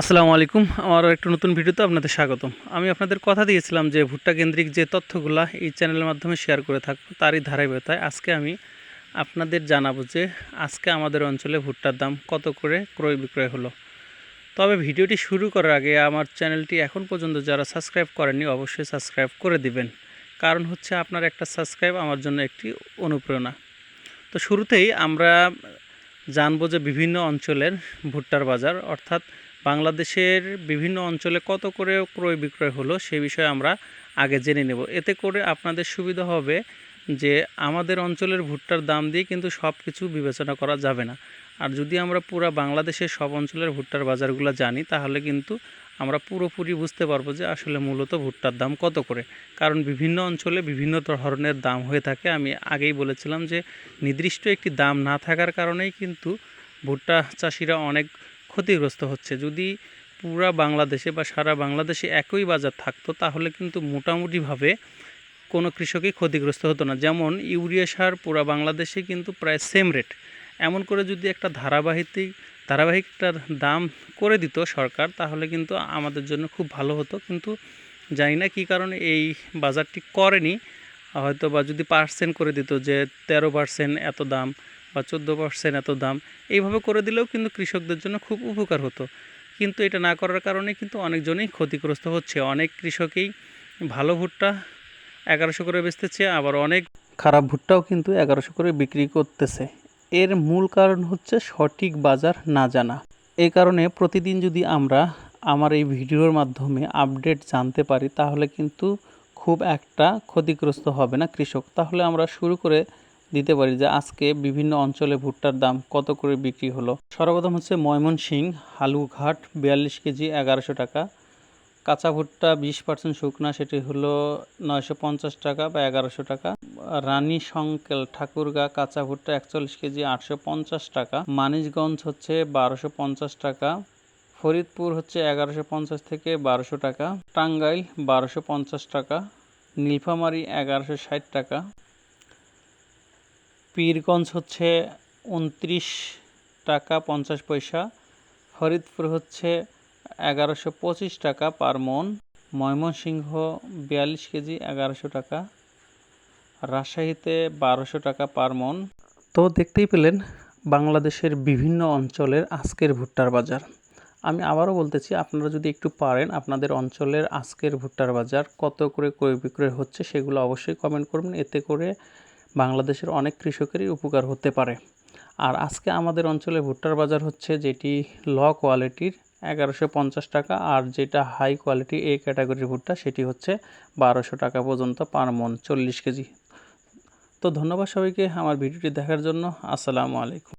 আসসালামু আলাইকুম। আমার একটা নতুন ভিডিওতে আপনাদের স্বাগতম। আমি আপনাদের কথা দিয়েছিলাম যে ভুট্টা কেন্দ্রিক যে তথ্যগুলো এই চ্যানেলের মাধ্যমে শেয়ার করে থাকব তারই ধারাবাহিকতায় আজকে আমি আপনাদের জানাব যে আজকে আমাদের অঞ্চলে ভুট্টার দাম কত করে ক্রয় বিক্রয় হলো। তবে ভিডিওটি শুরু করার আগে আমার চ্যানেলটি এখন পর্যন্ত যারা সাবস্ক্রাইব করেননি অবশ্যই সাবস্ক্রাইব করে দিবেন। কারণ হচ্ছে আপনার একটা সাবস্ক্রাইব আমার জন্য একটি অনুপ্রেরণা। তো শুরুতেই আমরা জানব যে বিভিন্ন অঞ্চলের ভুট্টার বাজার, অর্থাৎ বাংলাদেশের বিভিন্ন অঞ্চলে কত করে ক্রয় বিক্রয় হলো সে বিষয়ে আমরা আগে জেনে নেব। এতে করে আপনাদের সুবিধা হবে যে আমাদের অঞ্চলের ভুট্টার দাম দিয়ে কিন্তু সব কিছু বিবেচনা করা যাবে না। আর যদি আমরা পুরো বাংলাদেশের সব অঞ্চলের ভুট্টার বাজারগুলো জানি, তাহলে কিন্তু আমরা পুরোপুরি বুঝতে পারব যে আসলে মূলত ভুট্টার দাম কত করে। কারণ বিভিন্ন অঞ্চলে বিভিন্ন ধরনের দাম হয়ে থাকে। আমি আগেই বলেছিলাম যে নির্দিষ্ট একটি দাম না থাকার কারণেই কিন্তু ভুট্টা চাষিরা অনেক ক্ষতিগ্রস্ত হচ্ছে। যদি পুরা বাংলাদেশে বা সারা বাংলাদেশে একই বাজার থাকতো, তাহলে কিন্তু মোটামুটিভাবে কোনো কৃষকই ক্ষতিগ্রস্ত হতো না। যেমন ইউরিয়া সার পুরা বাংলাদেশে কিন্তু প্রায় সেম রেট এমন করে যদি একটা ধারাবাহিক ধারাবাহিকটার দাম করে দিত সরকার, তাহলে কিন্তু আমাদের জন্য খুব ভালো হতো। কিন্তু জানি না কী কারণে এই বাজারটি করেনি। হয়তো বা যদি পার্সেন্ট করে দিত যে তেরো পার্সেন্ট এত দাম বা চোদ্দ পার্সেন্ট এত দাম, এইভাবে করে দিলেও কিন্তু কৃষকদের জন্য খুব উপকার হতো। কিন্তু এটা না করার কারণে কিন্তু অনেকজনই ক্ষতিগ্রস্ত হচ্ছে। অনেক কৃষকেই ভালো ভুট্টা এগারোশো করে বেচতেছে, আবার অনেক খারাপ ভুট্টাও কিন্তু এগারোশো করে বিক্রি করতেছে। এর মূল কারণ হচ্ছে সঠিক বাজার না জানা। এই কারণে প্রতিদিন যদি আমরা আমার এই ভিডিওর মাধ্যমে আপডেট জানতে পারি, তাহলে কিন্তু খুব একটা ক্ষতিগ্রস্ত হবে না কৃষক। তাহলে আমরা শুরু করে দিতে পারি যে আজকে বিভিন্ন অঞ্চলে ভুট্টার দাম কত করে বিক্রি হলো? সর্বপ্রথম হচ্ছে ময়মনসিং, হালুঘাট, বিয়াল্লিশ কেজি, এগারোশো টাকা। কাঁচা ভুট্টা বিশ পার্সেন্ট শুকনা সেটি হলো নয়শো পঞ্চাশ টাকা বা এগারোশো টাকা। রানী সংকেল, ঠাকুরগা, কাঁচা ভুট্টা একচল্লিশ কেজি, আটশো পঞ্চাশ টাকা। মানিশগঞ্জ হচ্ছে বারোশো পঞ্চাশ টাকা। ফরিদপুর হচ্ছে এগারোশো পঞ্চাশ থেকে বারোশো টাকা। টাঙ্গাইল বারোশো পঞ্চাশ টাকা। নীলফামারী এগারোশো ষাট টাকা। পীরগঞ্জ হচ্ছে উনত্রিশ টাকা পঞ্চাশ পয়সা, ফরিদপুর হচ্ছে এগারোশো পঁচিশ টাকা পার মন, ময়মনসিংহ বিয়াল্লিশ কেজি এগারোশো টাকা, রাজশাহীতে বারোশো টাকা পার মন। তো দেখতেই পেলেন বাংলাদেশের বিভিন্ন অঞ্চলের আজকের ভুট্টার বাজার। আমি আবারও বলতেছি, আপনারা যদি একটু পারেন আপনাদের অঞ্চলের আজকের ভুট্টার বাজার কত করে ক্রয় বিক্রয় হচ্ছে সেগুলো অবশ্যই কমেন্ট করবেন। এতে করে বাংলাদেশের অনেক কৃষকেরই উপকার হতে পারে। আর আজকে আমাদের অঞ্চলে ভুট্টার বাজার হচ্ছে যেটি ল কোয়ালিটির এগারোশো পঞ্চাশ টাকা আর যেটা হাই কোয়ালিটি এ ক্যাটাগরির ভুট্টা সেটি হচ্ছে বারোশো টাকা পর্যন্ত পার মন চল্লিশ কেজি। তো ধন্যবাদ সবাইকে আমার ভিডিওটি দেখার জন্য। আসসালামু আলাইকুম।